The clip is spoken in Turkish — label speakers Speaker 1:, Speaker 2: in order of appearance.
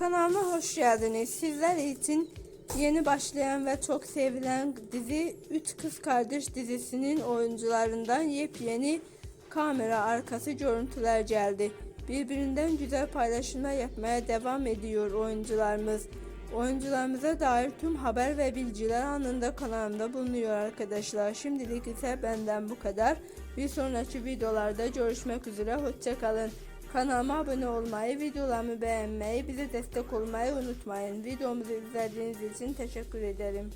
Speaker 1: Kanalıma hoş geldiniz. Sizler için yeni başlayan ve çok sevilen dizi Üç Kız Kardeş dizisinin oyuncularından yepyeni kamera arkası görüntüler geldi. Birbirinden güzel paylaşımlar yapmaya devam ediyor oyuncularımız. Oyuncularımıza dair tüm haber ve bilgiler anında kanalımda bulunuyor arkadaşlar. Şimdilik ise benden bu kadar. Bir sonraki videolarda görüşmek üzere. Hoşçakalın. Kanalıma abone olmayı, videolarımı beğenmeyi, bize destek olmayı unutmayın. Videomuzu izlediğiniz için teşekkür ederim.